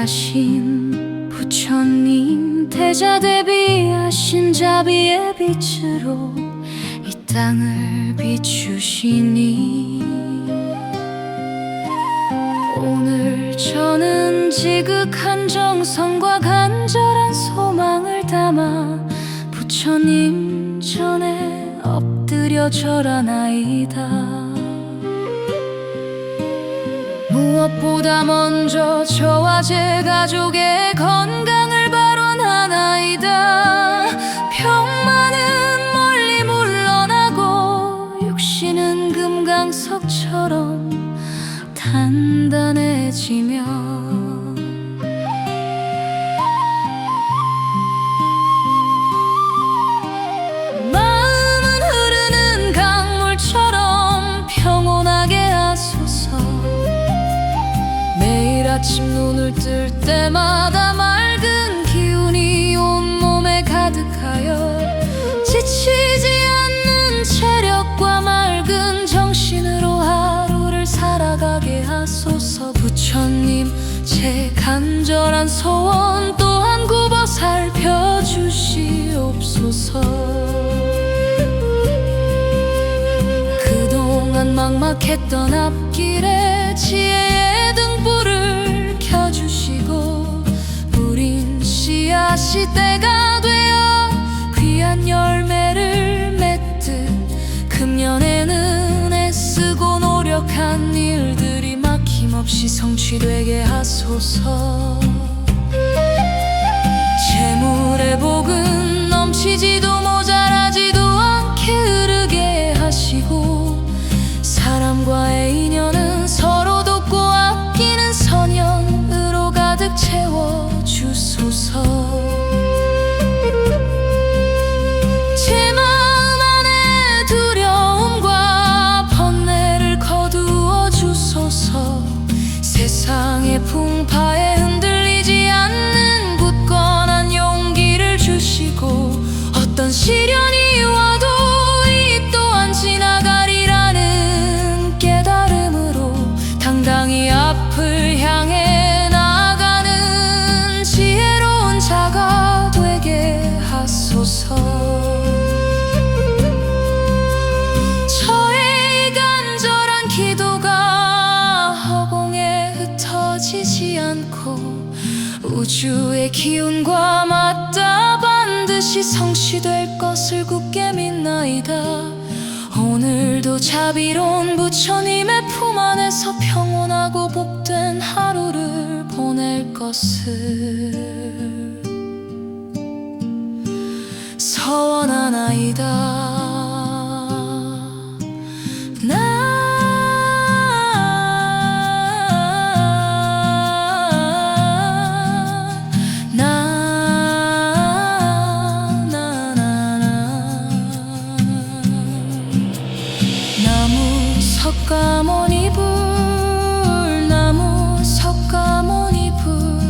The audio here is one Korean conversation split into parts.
거룩하신 부처님 대자 대비하신 자비의 빛으로 이 땅을 비추시니 오늘 저는 지극한 정성과 간절한 소망을 담아 부처님 전에 엎드려 절하나이다. 무엇보다 먼저 저와 제 가족의 건강을 발원하나이다. 병만은 멀리 물러나고 육신은 금강석처럼 단단해지며 아침 눈을 뜰 때마다 맑은 기운이 온몸에 가득하여 지치지 않는 체력과 맑은 정신으로 하루를 살아가게 하소서. 부처님 제 간절한 소원 또한 굽어 살펴주시옵소서. 그동안 막막했던 앞길에 지혜 씨앗이 때가 되어 귀한 열매를 맺듯 금년에는 애쓰고 노력한 일들이 막힘없이 성취되게 하소서. 재물의 복은 넘치지도 우주의 기운과 맞닿아 반드시 성취될 것을 굳게 믿나이다. 오늘도 자비로운 부처님의 품 안에서 평온하고 복된 하루를 보낼 것을 서원하나이다 석가모니 불 나무 석가모니 불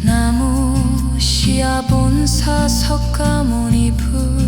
나무 시아본사 석가모니 불.